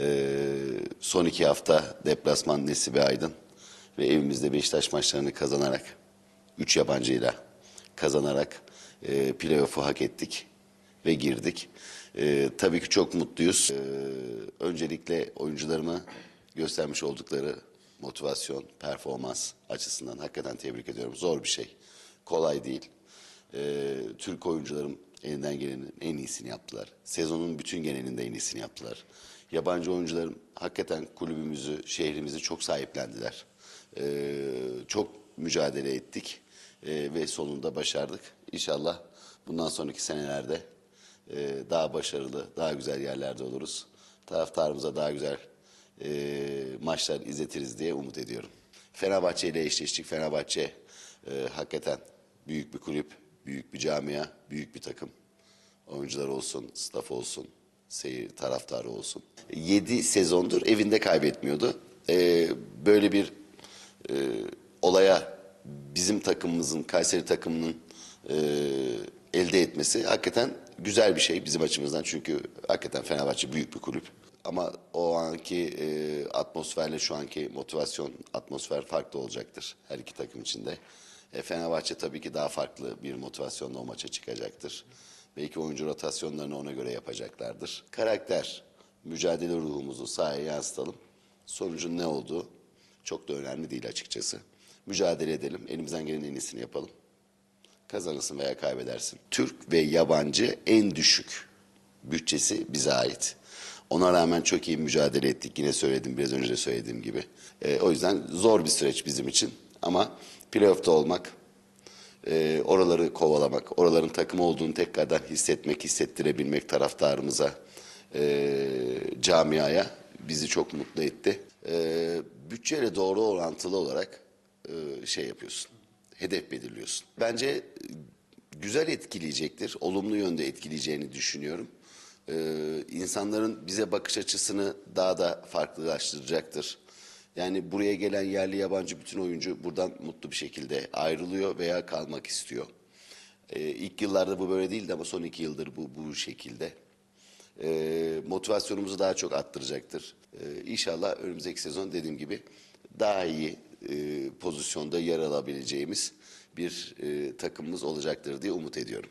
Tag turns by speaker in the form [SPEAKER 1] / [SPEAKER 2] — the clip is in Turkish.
[SPEAKER 1] Ee, son iki hafta deplasman Nesibe Aydın ve evimizde Beşiktaş maçlarını kazanarak, üç yabancıyla kazanarak e, playoff'u hak ettik ve girdik. Ee, tabii ki çok mutluyuz. Ee, öncelikle oyuncularıma göstermiş oldukları motivasyon, performans açısından hakikaten tebrik ediyorum. Zor bir şey. Kolay değil. Ee, Türk oyuncularım elinden gelenin en iyisini yaptılar. Sezonun bütün genelinde en iyisini yaptılar. Yabancı oyuncularım hakikaten kulübümüzü, şehrimizi çok sahiplendiler. Ee, çok mücadele ettik ee, ve sonunda başardık. İnşallah bundan sonraki senelerde e, daha başarılı, daha güzel yerlerde oluruz. Taraftarımıza daha güzel e, maçlar izletiriz diye umut ediyorum. Fenerbahçe ile eşleştik. Fenerbahçe e, hakikaten büyük bir kulüp, büyük bir camia, büyük bir takım. Oyuncular olsun, staff olsun, seyir taraftarı olsun. 7 sezondur evinde kaybetmiyordu. E, böyle bir e, olaya bizim takımımızın, Kayseri takımının e, elde etmesi hakikaten güzel bir şey bizim açımızdan. Çünkü hakikaten Fenerbahçe büyük bir kulüp. Ama o anki e, atmosferle şu anki motivasyon atmosfer farklı olacaktır her iki takım içinde. E, Fenerbahçe tabii ki daha farklı bir motivasyonla o maça çıkacaktır. Belki oyuncu rotasyonlarını ona göre yapacaklardır. Karakter, mücadele ruhumuzu sahaya yansıtalım. Sonucun ne olduğu çok da önemli değil açıkçası. Mücadele edelim, elimizden gelen en iyisini yapalım. Kazanırsın veya kaybedersin. Türk ve yabancı en düşük bütçesi bize ait. Ona rağmen çok iyi mücadele ettik. Yine söyledim biraz önce de söylediğim gibi. Ee, o yüzden zor bir süreç bizim için. Ama playoff'ta olmak, e, oraları kovalamak, oraların takım olduğunu tekrardan hissetmek, hissettirebilmek taraftarımıza, e, camiaya bizi çok mutlu etti. E, bütçeyle doğru orantılı olarak e, şey yapıyorsun, hedef belirliyorsun. Bence güzel etkileyecektir, olumlu yönde etkileyeceğini düşünüyorum. E, insanların bize bakış açısını daha da farklılaştıracaktır. Yani buraya gelen yerli yabancı bütün oyuncu buradan mutlu bir şekilde ayrılıyor veya kalmak istiyor. Ee, ilk yıllarda bu böyle değildi ama son iki yıldır bu bu şekilde. Ee, motivasyonumuzu daha çok arttıracaktır. Ee, inşallah önümüzdeki sezon dediğim gibi daha iyi e, pozisyonda yer alabileceğimiz bir e, takımımız olacaktır diye umut ediyorum.